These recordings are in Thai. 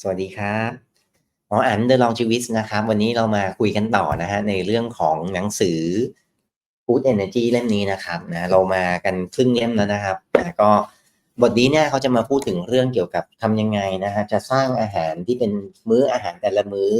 สวัสดีครับหมออันเดอ l องชีวิตนะครับ วันนี้เรามาคุยกันต่อนะฮะในเรื่องของหนังสือ Food Energy เล่มนี้นะครับนะเรามากันครึ่งเล่มแล้วนะครับนะก็บทนี้เนี่ยเขาจะมาพูดถึงเรื่องเกี่ยวกับทำยังไงนะฮะจะสร้างอาหารที่เป็นมื้ออาหารแต่ละมื้อ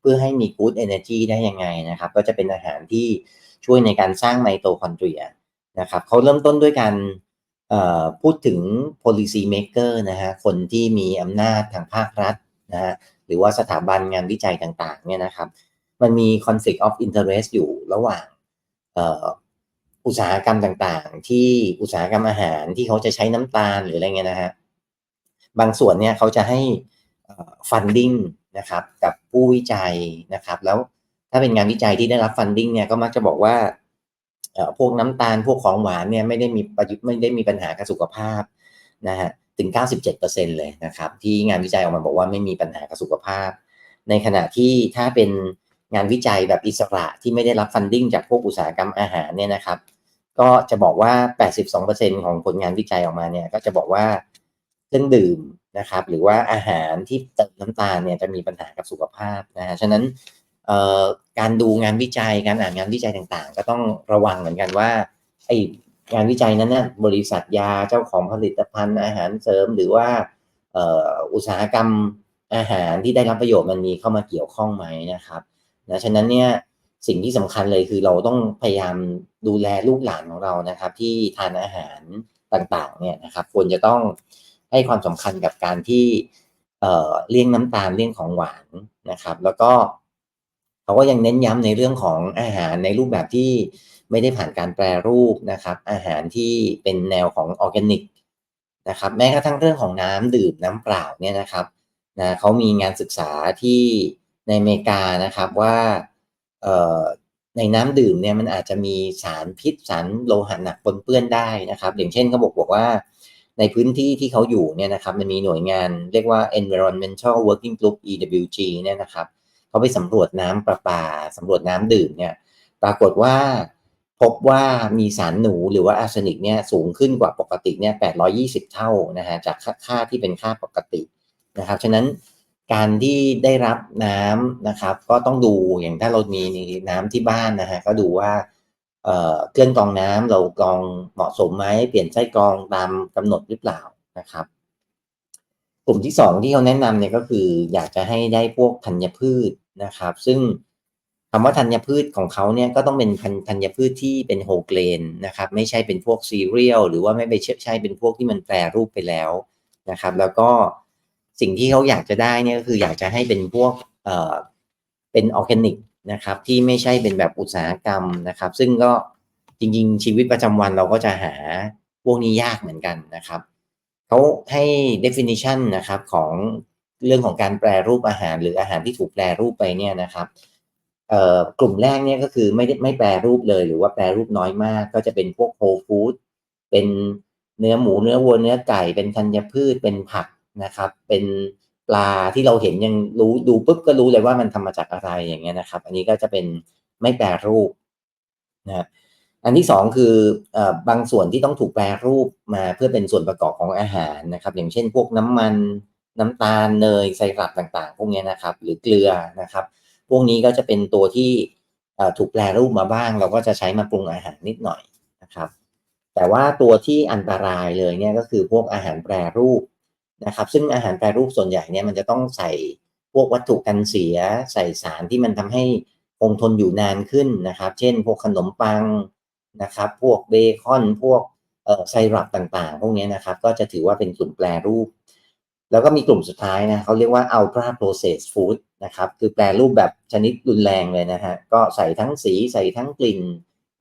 เพื่อให้มี Good Energy ได้ยังไงนะครับ ก็จะเป็นอาหารที่ช่วยในการสร้างไมโตคอนเดรียนะครับเขาเริ่มต้นด้วยการ พูดถึง policy maker นะฮะคนที่มีอำนาจทางภาครัฐนะฮะหรือว่าสถาบันงานวิจัยต่างๆเนี่ยนะครับ มันมี conflict of interest อยู่ระหว่างอุตสาหกรรมต่างๆ ที่อุตสาหกรรมอาหารที่เขาจะใช้น้ำตาลหรืออะไรเงี้ยนะฮะบางส่วนเนี่ยเขาจะให้ funding นะครับกับผู้วิจัยนะครับ แล้วถ้าเป็นงานวิจัยที่ได้รับ funding เนี่ยก็มักจะบอกว่า พวกน้ำตาลพวกของหวานเนี่ยไม่ได้มีประยุทธ์ไม่ได้มีปัญหากับสุขภาพนะฮะถึง 97%เลยนะครับ ที่งานวิจัยออกมาบอกว่าไม่มีปัญหากับสุขภาพ ในขณะที่ถ้าเป็นงานวิจัยแบบอิสระที่ไม่ได้รับฟันดิ้งจากพวกอุตสาหกรรมอาหารเนี่ยนะครับ ก็จะบอกว่า 82%ของผลงานวิจัยออกมาเนี่ยก็จะบอกว่าเครื่องดื่มนะครับ หรือว่าอาหารที่เติมน้ำตาลเนี่ยจะมีปัญหากับสุขภาพนะฮะฉะนั้น การดูงานวิจัยการอ่านงานวิจัยต่างๆ ก็ต้องระวังเหมือนกันว่าไองานวิจัยนั้นนะบริษัทยาเจ้าของผลิตภัณฑ์อาหารเสริม หรือว่าอุตสาหกรรมอาหารที่ได้รับประโยชน์มันมีเข้ามาเกี่ยวข้องไหมนะครับนะฉะนั้นเนี่ยสิ่งที่สำคัญเลยคือเราต้องพยายามดูแลลูกหลานของเรานะครับ ที่ทานอาหารต่างๆเนี่ยนะครับควรจะต้องให้ความสำคัญกับการที่เลี่ยงน้ำตาลเลี่ยงของหวานนะครับ แล้วก็ เขาก็ยังเน้นย้ำในเรื่องของอาหารในรูปแบบที่ไม่ได้ผ่านการแปรรูปนะครับ อาหารที่เป็นแนวของออร์แกนิกนะครับ แม้กระทั่งเรื่องของน้ำดื่มน้ำเปล่าเนี่ยนะครับนะเขามีงานศึกษาที่ในอเมริกานะครับว่าในน้ำดื่มเนี่ยมันอาจจะมีสารพิษสารโลหะหนักปนเปื้อนได้นะครับ อย่างเช่นเขาบอกบอกว่าในพื้นที่ที่เขาอยู่เนี่ยนะครับมันมีหน่วยงานเรียกว่า Environmental Working Group EWG เนี่ยนะครับ เขาไปสำรวจน้ำประปาสำรวจน้ำดื่มเนี่ย ปรากฏว่าพบว่ามีสารหนูหรือว่าอาร์เซนิกเนี่ยสูงขึ้นกว่าปกติเนี่ย 820 เท่านะฮะจากค่าที่เป็นค่าปกตินะครับ ฉะนั้นการที่ได้รับน้ำนะครับ ก็ต้องดูอย่างถ้าเรามีน้ำที่บ้านนะฮะก็ดูว่าเครื่องกรองน้ำเรากรองเหมาะสมไหมเปลี่ยนไส้กรองตามกำหนดหรือเปล่านะครับ กลุ่มที่สองที่เขาแนะนำเนี่ยก็คืออยากจะให้ได้พวกธัญพืช นะครับ ซึ่งคำว่าธัญพืชของเขาเนี่ยก็ต้องเป็นธัญพืชที่เป็นโฮเกรนนะครับ ไม่ใช่เป็นพวกซีเรียลหรือว่าไม่ไปใช่เป็นพวกที่มันแปรรูปไปแล้วนะครับ แล้วก็สิ่งที่เขาอยากจะได้เนี่ยก็คืออยากจะให้เป็นพวกเอ่อเป็นออร์แกนิกนะครับที่ไม่ใช่เป็นแบบอุตสาหกรรมนะครับ ซึ่งก็จริง ๆ ชีวิตประจำวันเราก็จะหาพวกนี้ยากเหมือนกันนะครับเขาให้ definition นะครับของ เรื่องของการแปรรูปอาหาร หรืออาหารที่ถูกแปรรูปไปเนี่ยนะครับกลุ่มแรกเนี่ยก็คือไม่ไม่แปรรูปเลย หรือว่าแปรรูปน้อยมาก ก็จะเป็นพวกโฮลฟู้ดเป็นเนื้อหมูเนื้อวัวเนื้อไก่เป็นธัญพืชเป็นผักนะครับ เป็นปลาที่เราเห็นยังรู้ดูปุ๊บก็รู้เลยว่ามันทำมาจากอะไรอย่างเงี้ยนะครับ อันนี้ก็จะเป็นไม่แปรรูปนะอันที่สองคืออบางส่วนที่ต้องถูกแปรรูปมาเพื่อเป็นส่วนประกอบของอาหารนะครับ อย่างเช่น พวกน้ำมัน น้ำตาลเนยไซรัปต่างๆ พวกนี้นะครับ หรือเกลือนะครับ พวกนี้ก็จะเป็นตัวที่ถูกแปรรูปมาบ้าง เราก็จะใช้มาปรุงอาหารนิดหน่อยนะครับ แต่ว่าตัวที่อันตรายเลยเนี่ยก็คือพวกอาหารแปรรูปนะครับ ซึ่งอาหารแปรรูปส่วนใหญ่เนี่ยมันจะต้องใส่พวกวัตถุกันเสียใส่สารที่มันทำให้คงทนอยู่นานขึ้นนะครับ เช่น พวกขนมปังนะครับ พวกเบคอน พวกไซรัปต่างๆ พวกนี้นะครับ ก็จะถือว่าเป็นกลุ่มแปรรูป แล้วก็มีกลุ่มสุดท้ายนะเขาเรียกว่า ultra processed food นะครับคือแปรรูปแบบชนิดรุนแรงเลยนะฮะก็ใส่ทั้งสีใส่ทั้งกลิ่น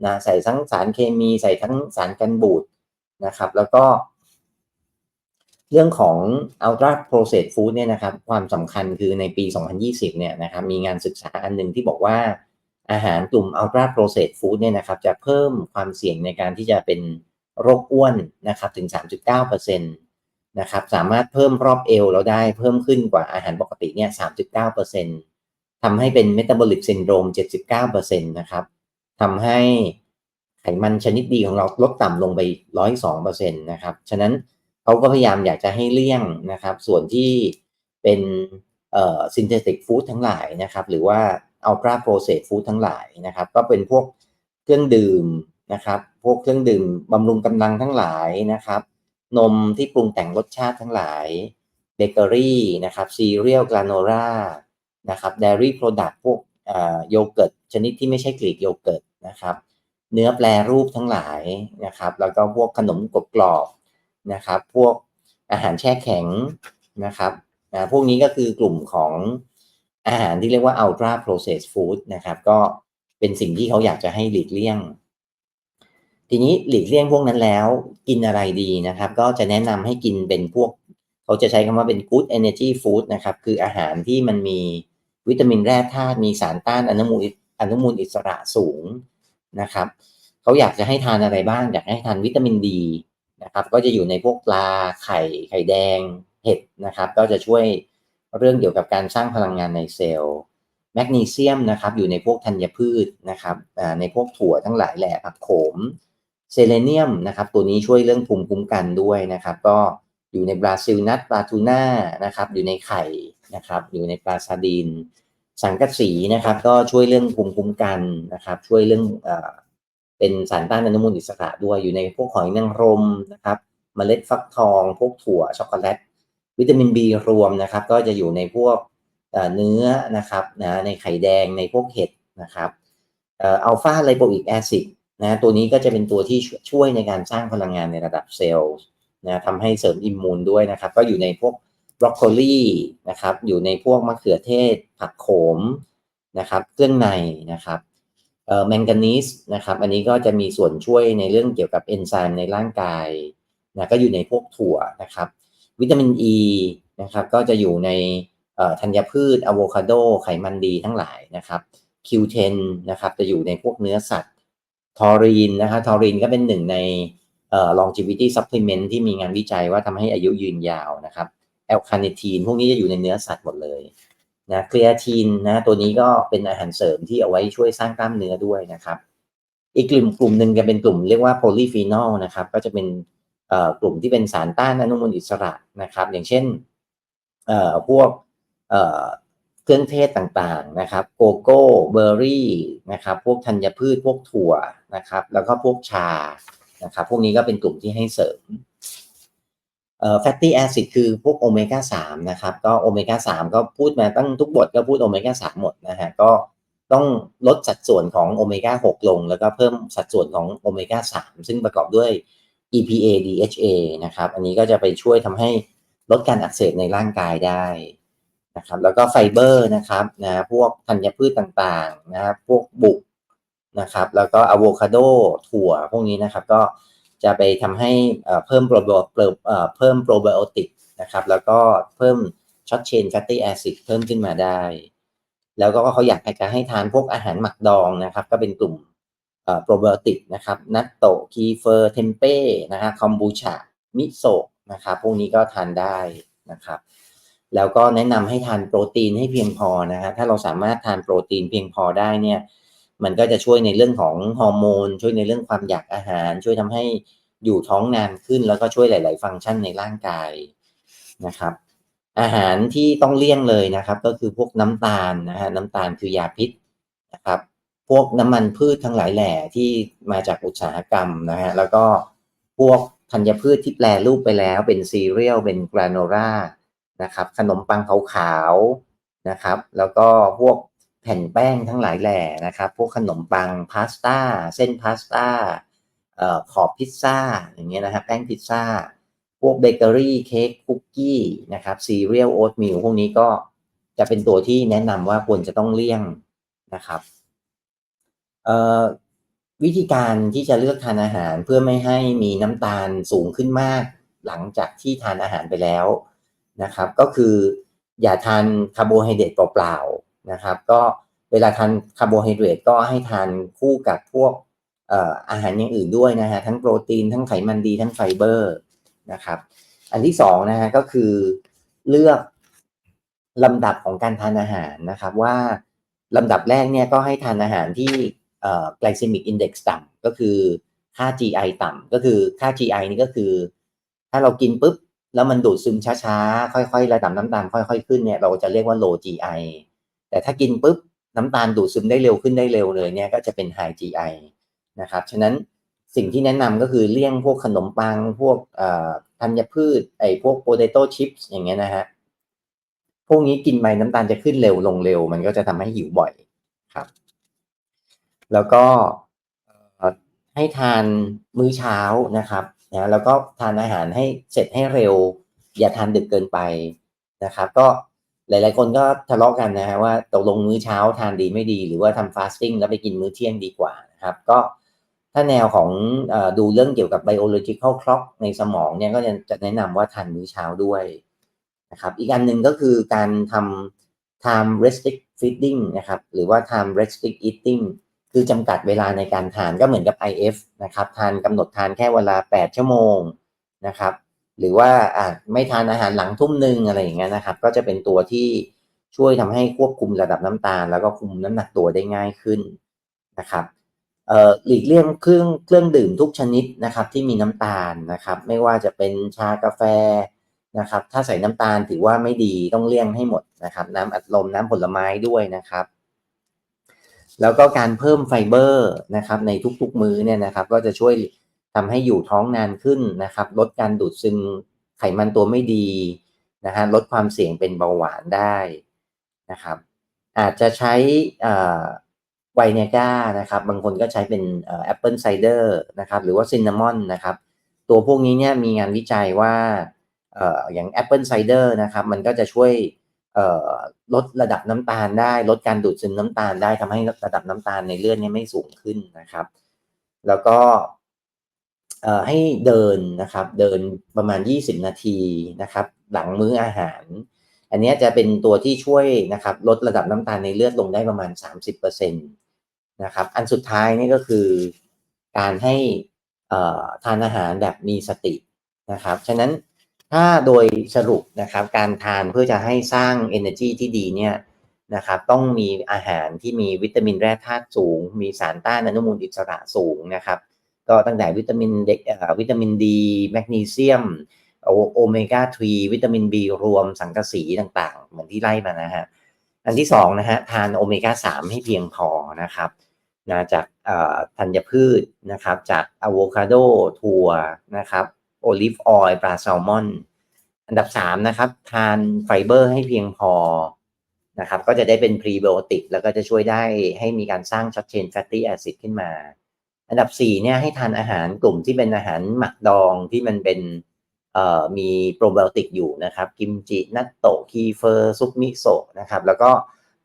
นะใส่ทั้งสารเคมี ใส่ทั้งสารกันบูดนะครับ แล้วก็ เรื่องของ ultra processed food เนี่ยนะครับ ความสำคัญคือในปี 2020 เนี่ยนะครับมีงานศึกษาอันหนึ่งที่บอกว่าอาหารกลุ่ม ultra processed food เนี่ยนะครับ จะเพิ่มความเสี่ยงในการที่จะเป็นโรคอ้วนนะครับถึง 3.9% นะครับสามารถเพิ่มรอบเอวเราได้เพิ่มขึ้นกว่าอาหารปกติเนี่ย 3.9%ทำให้เป็น metabolic syndrome 79%นะครับทำให้ไขมันชนิดดีของเราลดต่ำลงไป 102%นะครับ ฉะนั้นเขาก็พยายามอยากจะให้เลี่ยงนะครับ ส่วนที่เป็นเอ่อ synthetic food ทั้งหลายนะครับ หรือว่า ultra processed food ทั้งหลายนะครับ ก็เป็นพวกเครื่องดื่มนะครับ พวกเครื่องดื่มบำรุงกำลังทั้งหลายนะครับ นมที่ปรุงแต่งรสชาติทั้งหลายเบเกอรี่นะครับซีเรียลกราโนล่านะครับเดรี่โปรดักต์พวกโยเกิร์ตชนิดที่ไม่ใช่กรีกโยเกิร์ตนะครับเนื้อแปรรูปทั้งหลายนะครับ แล้วก็พวกขนมกรอบกรอบนะครับ พวกอาหารแช่แข็งนะครับพวกนี้ก็คือกลุ่มของอาหารที่เรียกว่า ultra processed food นะครับ ก็เป็นสิ่งที่เขาอยากจะให้หลีกเลี่ยง ทีนี้หลีกเลี่ยงพวกนั้นแล้วกินอะไรดีนะครับ ก็จะแนะนำให้กินเป็นพวก เขาจะใช้คำว่าเป็น good energy food นะครับ คืออาหารที่มันมีวิตามินแร่ธาตุมีสารต้านอนุมูลอนุมูลอิสระสูงนะครับเขาอยากจะให้ทานอะไรบ้าง อยากให้ทานวิตามินดีนะครับ ก็จะอยู่ในพวกปลาไข่ไข่แดงเห็ดนะครับ ก็จะช่วยเรื่องเกี่ยวกับการสร้างพลังงานในเซลล์แมกนีเซียมนะครับ อยู่ในพวกธัญพืชนะครับในพวกถั่วทั้งหลายแหละผักโขม เซเลเนียมนะครับตัวนี้ช่วยเรื่องภูมิคุ้มกันด้วยนะครับก็อยู่ในบราซิลนัทปลาทูน่านะครับอยู่ในไข่นะครับอยู่ในปลาซาดีนสังกะสีนะครับก็ช่วยเรื่องภูมิคุ้มกันนะครับช่วยเรื่องเอ่อเป็นสารต้านอนุมูลอิสระด้วยอยู่ในพวกหอยนางรมนะครับเมล็ดฟักทอง พวกถั่วช็อกโกแลต วิตามิน B รวมนะครับ ก็จะอยู่ในพวกเนื้อนะครับนะในไข่แดงในพวกเห็ดนะครับอัลฟาไลโปอิกแอซิด นะตัวนี้ก็จะเป็นตัวที่ช่วยในการสร้างพลังงานในระดับเซลล์นะทำให้เสริมอิมมูนด้วยนะครับ ก็อยู่ในพวกบรอกโคลีนะครับ อยู่ในพวกมะเขือเทศ ผักโขมนะครับ เครื่องในนะครับเอ่อแมงกานีสนะครับ อันนี้ก็จะมีส่วนช่วยในเรื่องเกี่ยวกับเอนไซม์ในร่างกายนะก็อยู่ในพวกถั่วนะครับ วิตามินอ e, ีนะครับก็จะอยู่ในธัญพืชอะโวคาโดไขมันดีทั้งหลายนะครับ Q10 นะครับจะอยู่ในพวกเนื้อสัตว์ ทอรีนนะครับทอรีนก็เป็นหนึ่งในเอ่อ longevity supplement ที่มีงานวิจัยว่าทำให้อายุยืนยาวนะครับแอลคาเนทีนพวกนี้จะอยู่ในเนื้อสัตว์หมดเลยนะเคลียทีนนะตัวนี้ก็เป็นอาหารเสริมที่เอาไว้ช่วยสร้างกล้ามเนื้อด้วยนะครับ อีกกลุ่มกลุ่มหนึ่งจะเป็นกลุ่มเรียกว่าโพลีฟีนอลนะครับก็จะเป็นเอ่อกลุ่มที่เป็นสารต้านอนุมูลอิสระนะครับ อย่างเช่นเอ่อพวก เครื่องเทศต่างๆนะครับ โกโก้เบอร์รี่นะครับพวกธัญพืชพวกถั่วนะครับ แล้วก็พวกชานะครับพวกนี้ก็เป็นกลุ่มที่ให้เสริมเอ่อ fatty acid คือพวกโอเมก้า3นะครับก็โอเมก้า3ก็พูดมาตั้งทุกบทก็พูดโอเมก้า3หมดนะฮะก็ต้องลดสัดส่วนของโอเมก้า6ลง แล้วก็เพิ่มสัดส่วนของโอเมก้า3ซึ่งประกอบด้วย EPA DHA นะครับ อันนี้ก็จะไปช่วยทำให้ลดการอักเสบในร่างกายได้ นะครับแล้วก็ไฟเบอร์นะครับนะพวกธัญพืชต่างๆนะครับพวกบุกนะครับแล้วก็อะโวคาโดถั่วพวกนี้นะครับก็จะไปทำให้เพิ่มโปรไบโอเพิ่มโปรไบโอติกนะครับแล้วก็เพิ่มช็อตเชนแฟตตี้แอซิดเพิ่มขึ้นมาได้ แล้วก็เขาอยากจะให้ทานพวกอาหารหมักดองนะครับ ก็เป็นกลุ่มโปรไบโอติกนะครับนัตโตคีเฟอร์เทมเป้นะฮะคอมบูชามิโซะนะครับพวกนี้ก็ทานได้นะครับ แล้วก็แนะนำให้ทานโปรตีนให้เพียงพอนะฮะถ้าเราสามารถทานโปรตีนเพียงพอได้เนี่ย มันก็จะช่วยในเรื่องของฮอร์โมน ช่วยในเรื่องความอยากอาหาร ช่วยทำให้อยู่ท้องนานขึ้น แล้วก็ช่วยหลาย ๆ ฟังก์ชันในร่างกายนะครับ อาหารที่ต้องเลี่ยงเลยนะครับ ก็คือพวกน้ำตาลนะฮะน้ำตาลคือยาพิษนะครับ พวกน้ำมันพืชทั้งหลายแหล่ที่มาจากอุตสาหกรรมนะฮะแล้วก็พวกธัญพืชที่แปลรูปไปแล้วเป็นซีเรียลเป็นกราโนล่า นะครับ ขนมปังขาวๆนะครับ แล้วก็พวกแผ่นแป้งทั้งหลายแหล่นะครับ พวกขนมปังพาสต้าเส้นพาสต้าเอ่อขอบพิซซ่าอย่างเงี้ยนะครับแป้งพิซซ่า พวกเบเกอรี่เค้กคุกกี้นะครับซีเรียลโอ๊ตมิลพวกนี้ก็จะเป็นตัวที่แนะนำว่าควรจะต้องเลี่ยงนะครับเอ่อวิธีการที่จะเลือกทานอาหารเพื่อไม่ให้มีน้ำตาลสูงขึ้นมาก หลังจากที่ทานอาหารไปแล้ว นะครับ ก็คืออย่าทานคาร์โบไฮเดรตเปล่าๆนะครับ ก็เวลาทานคาร์โบไฮเดรตก็ให้ทานคู่กับพวกอาหารอย่างอื่นด้วยนะฮะทั้งโปรตีนทั้งไขมันดีทั้งไฟเบอร์นะครับ อันที่สองนะฮะก็คือเลือกลำดับของการทานอาหารนะครับ ว่าลำดับแรกเนี่ยก็ให้ทานอาหารที่เอ่อ glycemic index ต่ำก็คือค่า GI ต่ำก็คือค่า GI นี่ก็คือ ถ้าเรากินปุ๊บ แล้วมันดูดซึมช้าๆ ค่อยๆ ระดับน้ำตาลค่อยๆ ขึ้นเนี่ยเราจะเรียกว่า low GI แต่ถ้ากินปุ๊บน้ำตาลดูดซึมได้เร็วขึ้นได้เร็วเลยเนี่ยก็จะเป็น high GI นะครับ ฉะนั้นสิ่งที่แนะนำก็คือเลี่ยงพวกขนมปัง พวกธัญพืชไอ้พวก potato chips อย่างเงี้ยนะฮะ พวกนี้กินไปน้ำตาลจะขึ้นเร็วลงเร็ว มันก็จะทำให้หิวบ่อยครับ แล้วก็ให้ทานมื้อเช้านะครับ นะแล้วก็ทานอาหารให้เสร็จให้เร็ว อย่าทานดึกเกินไปนะครับ ก็หลาย ๆ คนก็ทะเลาะกันนะฮะว่าตกลงมื้อเช้าทานดีไม่ดี หรือว่าทำฟาสติ้งแล้วไปกินมื้อเที่ยงดีกว่านะครับ ก็ถ้าแนวของอดูเรื่องเกี่ยวกับ biological clock ในสมองเนี่ยก็จะแนะนำว่าทานมื้อเช้าด้วยนะครับ อีกอันหนึ่งก็คือการทำ time restrict feeding นะครับ หรือว่า time restrict eating คือจำกัดเวลาในการทานก็เหมือนกับ IF นะครับทานกำหนดทานแค่เวลา 8 ชั่วโมงนะครับ หรือว่าอ่าไม่ทานอาหารหลังทุ่มหนึ่งอะไรอย่างเงี้ยนะครับ ก็จะเป็นตัวที่ช่วยทำให้ควบคุมระดับน้ำตาล แล้วก็คุมน้ำหนักตัวได้ง่ายขึ้นนะครับเอ่อหลีกเลี่ยงเครื่องเครื่องดื่มทุกชนิดนะครับที่มีน้ำตาลนะครับ ไม่ว่าจะเป็นชากาแฟนะครับ ถ้าใส่น้ำตาลถือว่าไม่ดีต้องเลี่ยงให้หมดนะครับ น้ำอัดลมน้ำผลไม้ด้วยนะครับ แล้วก็การเพิ่มไฟเบอร์นะครับในทุกๆมื้อเนี่ยนะครับ ก็จะช่วยทำให้อยู่ท้องนานขึ้นนะครับ ลดการดูดซึมไขมันตัวไม่ดีนะฮะลดความเสี่ยงเป็นเบาหวานได้นะครับ อาจจะใช้ไวเนก้านะครับ บางคนก็ใช้เป็นแอปเปิลไซเดอร์นะครับ หรือว่าซินนามอนนะครับ ตัวพวกนี้เนี่ยมีงานวิจัยว่าอย่างแอปเปิลไซเดอร์นะครับ มันก็จะช่วย ลดระดับน้ำตาลได้ ลดการดูดซึมน้ำตาลได้ทำให้ระดับน้ำตาลในเลือดนี่ไม่สูงขึ้นนะครับ แล้วก็ให้เดินนะครับ เดินประมาณ 20 นาทีนะครับ หลังมื้ออาหาร อันนี้จะเป็นตัวที่ช่วยนะครับ ลดระดับน้ำตาลในเลือดลงได้ประมาณ 30%นะครับ อันสุดท้ายนี่ก็คือการให้ทานอาหารแบบมีสตินะครับ ฉะนั้น ถ้าโดยสรุปนะครับการทานเพื่อจะให้สร้าง energy ที่ดีเนี่ยนะครับต้องมีอาหารที่มีวิตามินแร่ธาตุสูง มีสารต้านอนุมูลอิสระสูงนะครับ ก็ตั้งแต่วิตามินเด็กวิตามินดีแมกนีเซียมโอเมก้า3วิตามิน B รวมสังกะสีต่างๆ เหมือนที่ไล่มานะฮะอันที่สองนะฮะทานโอเมก้า3ให้เพียงพอนะครับนะจากธัญพืชนะครับจากอะโวคาโดถั่วนะครับ โอลิฟออยล์ปลาแซลมอน อันดับ3นะครับ ทานไฟเบอร์ให้เพียงพอนะครับ ก็จะได้เป็นพรีไบโอติกแล้วก็จะช่วยได้ให้มีการสร้างช็อตเชนแฟตตี้แอซิดขึ้นมา อันดับ4เนี่ยให้ทานอาหารกลุ่มที่เป็นอาหารหมักดองที่มันเป็นมีโปรไบโอติกอยู่นะครับ กิมจิ นัตโตะคีเฟอร์ซุปมิโซะนะครับ แล้วก็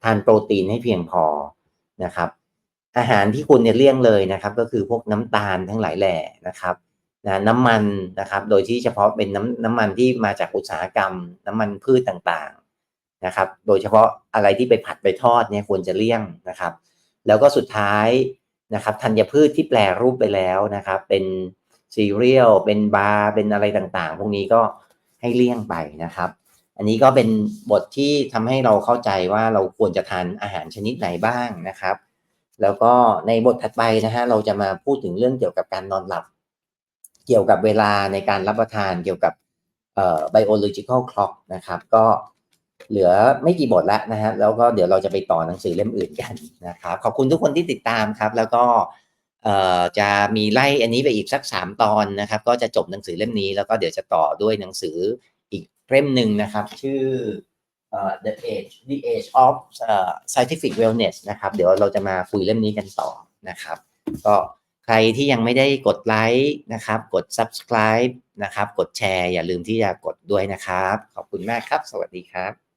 ทานโปรตีนให้เพียงพอนะครับ อาหารที่คุณเนี่ยเลี่ยงเลยนะครับ ก็คือพวกน้ำตาลทั้งหลายแหล่นะครับ นะน้ำมันนะครับ โดยที่เฉพาะเป็นน้ำน้ำมันที่มาจากอุตสาหกรรม น้ำมันพืชต่างๆนะครับ โดยเฉพาะอะไรที่ไปผัดไปทอดเนี่ยควรจะเลี่ยงนะครับ แล้วก็สุดท้ายนะครับธัญพืชที่แปลรูปไปแล้วนะครับ เป็นซีเรียลเป็นบาร์เป็นอะไรต่างๆ พวกนี้ก็ให้เลี่ยงไปนะครับ อันนี้ก็เป็นบทที่ทำให้เราเข้าใจว่าเราควรจะทานอาหารชนิดไหนบ้างนะครับ แล้วก็ในบทถัดไปนะฮะเราจะมาพูดถึงเรื่องเกี่ยวกับการนอนหลับ เกี่ยวกับเวลาในการรับประทานเกี่ยวกับเอ่อ biological clock นะครับ ก็เหลือไม่กี่บทแล้วนะฮะแล้วก็เดี๋ยวเราจะไปต่อหนังสือเล่มอื่นกันนะครับ ขอบคุณทุกคนที่ติดตามครับ แล้วก็เอ่อจะมีไล่อันนี้ไปอีกสักสามตอนนะครับ ก็จะจบหนังสือเล่มนี้ แล้วก็เดี๋ยวจะต่อด้วยหนังสืออีกเล่มหนึ่งนะครับ ชื่อ uh, the age the age of uh, scientific wellness นะครับ เดี๋ยวเราจะมาคุยเล่มนี้กันต่อนะครับ ก็ รที่ยังไม่ได้กดไลค์นะครับ กด subscribe นะครับ กดแชร์ อย่าลืมที่จะกดด้วยนะครับ ขอบคุณมากครับ สวัสดีครับ